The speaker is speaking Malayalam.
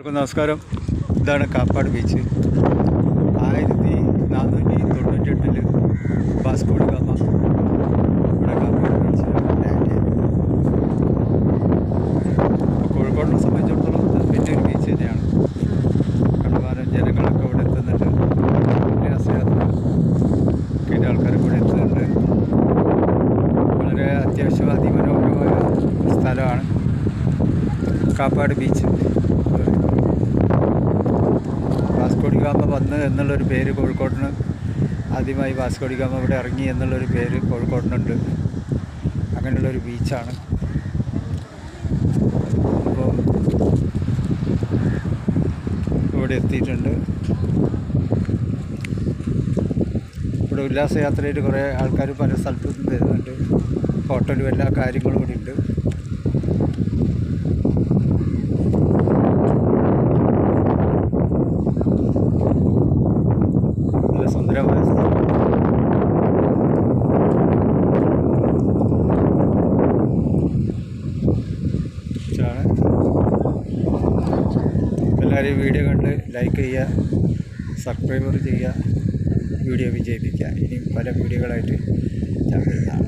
എല്ലാവർക്കും നമസ്കാരം. ഇതാണ് കാപ്പാട് ബീച്ച്. ആയിരത്തി നാനൂറ്റി തൊണ്ണൂറ്റെട്ടിൽ വാസ്കോഡ് ഗാമ. ഇവിടെ കാപ്പാട് ബീച്ച് ലാൻഡ് കോഴിക്കോടിനെ സംബന്ധിച്ചിടത്തോളം വലിയൊരു ബീച്ച് തന്നെയാണ്. കണ്ടമാനം ജനങ്ങളൊക്കെ ഇവിടെ എത്തുന്നുണ്ട്. ഉല്ലാസയാത്ര ഒക്കെ ആൾക്കാർ ഇവിടെ എത്തുന്നുണ്ട്. വളരെ അത്യാവശ്യം അതിമനോഹരമായ സ്ഥലമാണ് കാപ്പാട് ബീച്ച്. വാസ്കോഡി ഗാമ വന്ന് എന്നുള്ളൊരു പേര് കോഴിക്കോടിന് ആദ്യമായി വാസ്കോഡി ഗാമ ഇവിടെ ഇറങ്ങി എന്നുള്ളൊരു പേര് കോഴിക്കോടിനുണ്ട്. അങ്ങനെയുള്ളൊരു ബീച്ചാണ്. അപ്പോൾ ഇവിടെ എത്തിയിട്ടുണ്ട്. ഇവിടെ ഉല്ലാസയാത്രയിൽ കുറേ ആൾക്കാർ പല സ്ഥലത്തു നിന്ന് വരുന്നുണ്ട്. ഹോട്ടലും എല്ലാ കാര്യങ്ങളും ഇവിടെ ഉണ്ട് എല്ലാവരും വീഡിയോ കണ്ട് ലൈക്ക് ചെയ്യുക സബ്സ്ക്രൈബർ ചെയ്യുക വീഡിയോ വിജയിപ്പിക്കുക. ഇനി പല വീഡിയോകളായിട്ട് ഞാൻ വരുന്നതാണ്.